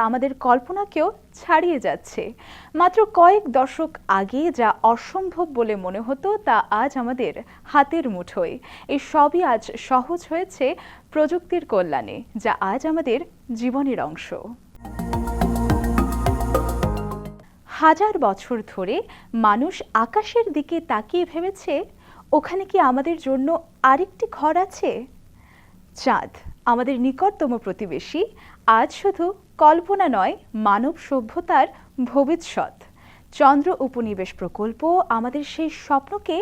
আমাদের কল্পনাকেও ছাড়িয়ে যাচ্ছে। মাত্র কয়েক দশক আগে যা অসম্ভব বলে মনে হতো, তা আজ আমাদের হাতের মুঠোয়। এই সবই আজ সহজ হয়েছে প্রযুক্তির কল্যাণে, যা আজ আমাদের জীবনের অংশ। হাজার বছর ধরে মানুষ আকাশের দিকে তাকিয়ে ভেবেছে, ওখানে কি আমাদের জন্য আরেকটি ঘর আছে? চাঁদ, আমাদের নিকটতম প্রতিবেশী, আজ শুধু কল্পনা নয়, মানব সভ্যতার ভবিষ্যৎ। চন্দ্র উপনিবেশ প্রকল্প আমাদের সেই স্বপ্নকে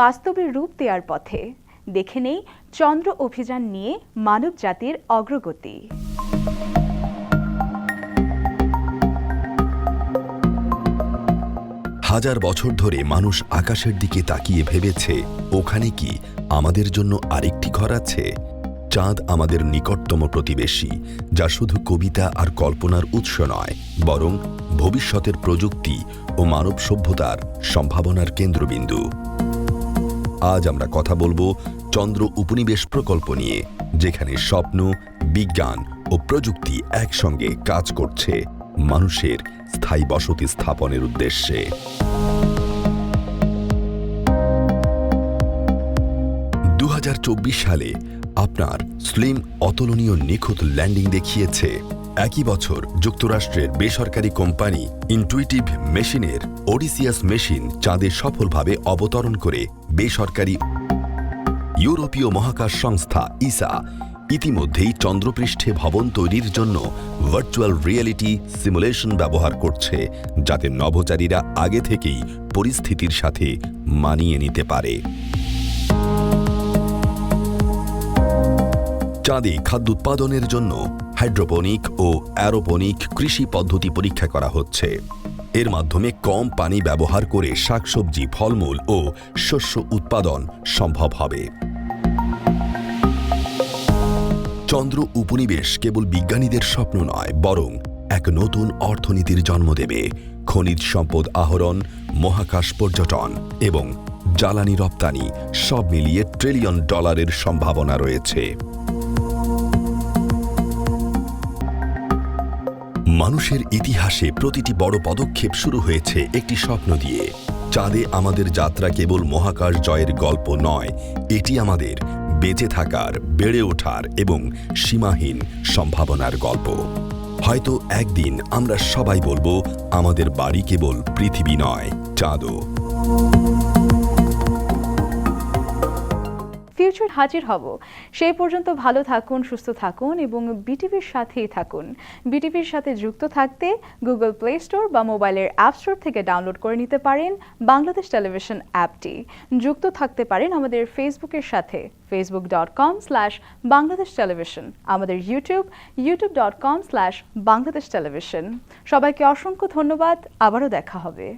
বাস্তবে রূপ দেওয়ার পথে। দেখে নেই চন্দ্র অভিযান নিয়ে মানব জাতির অগ্রগতি। হাজার বছর ধরে মানুষ আকাশের দিকে তাকিয়ে ভেবেছে, ওখানে কি আমাদের জন্য আরেকটি ঘর আছে? চাঁদ আমাদের নিকটতম প্রতিবেশী, যা শুধু কবিতা আর কল্পনার উৎস নয়, বরং ভবিষ্যতের প্রযুক্তি ও মানব সভ্যতার সম্ভাবনার কেন্দ্রবিন্দু। আজ আমরা কথা বলব চন্দ্র উপনিবেশ প্রকল্প নিয়ে, যেখানে স্বপ্ন, বিজ্ঞান ও প্রযুক্তি একসঙ্গে কাজ করছে মানুষের স্থায়ী বসতি স্থাপনের উদ্দেশ্যে। সালে আপনার স্লিম অতুলনীয় নিখুঁত ল্যান্ডিং দেখিয়েছে। একই বছর যুক্তরাষ্ট্রের বেসরকারি কোম্পানি ইনটুইটিভ মেশিনের ওডিসিয়াস মেশিন চাঁদে সফলভাবে অবতরণ করে বেসরকারি ইউরোপীয় মহাকাশ সংস্থা ইসা ইতিমধ্যেই চন্দ্রপৃষ্ঠে ভবন তৈরির জন্য ভার্চুয়াল রিয়েলিটি সিমুলেশন ব্যবহার করছে, যাতে নভোচারীরা আগে থেকেই পরিস্থিতির সাথে মানিয়ে নিতে পারে। চাঁদে খাদ্য উৎপাদনের জন্য হাইড্রোপনিক ও অ্যারোপনিক কৃষি পদ্ধতি পরীক্ষা করা হচ্ছে। এর মাধ্যমে কম পানি ব্যবহার করে শাকসবজি, ফলমূল ও শস্য উৎপাদন সম্ভব হবে। চন্দ্র উপনিবেশ কেবল বিজ্ঞানীদের স্বপ্ন নয়, বরং এক নতুন অর্থনীতির জন্ম দেবে। খনিজ সম্পদ আহরণ, মহাকাশ পর্যটন এবং জ্বালানি রপ্তানি সব মিলিয়ে ট্রিলিয়ন ডলারের সম্ভাবনা রয়েছে। মানুষের ইতিহাসে প্রতিটি বড় পদক্ষেপ শুরু হয়েছে একটি স্বপ্ন দিয়ে। চাঁদে আমাদের যাত্রা কেবল মহাকাশ জয়ের গল্প নয়, এটি আমাদের বেঁচে থাকার, বেড়ে ওঠার এবং সীমাহীন সম্ভাবনার গল্প। হয়তো একদিন আমরা সবাই বলব, আমাদের বাড়ি কেবল পৃথিবী নয়, চাঁদও। ফিউচার হাজির হব। সেই পর্যন্ত ভালো থাকুন, সুস্থ থাকুন এবং বিটিভির সাথেই থাকুন। বিটিভির সাথে যুক্ত থাকতে গুগল প্লে স্টোর বা মোবাইলের অ্যাপ স্টোর থেকে ডাউনলোড করে নিতে পারেন বাংলাদেশ টেলিভিশন অ্যাপটি। যুক্ত থাকতে পারেন আমাদের ফেসবুকের সাথে Facebook dot com slash Bangladesh television, আমাদের YouTube YouTube dot com slash Bangladesh television. সবাইকে অসংখ্য ধন্যবাদ, আবারও দেখা হবে।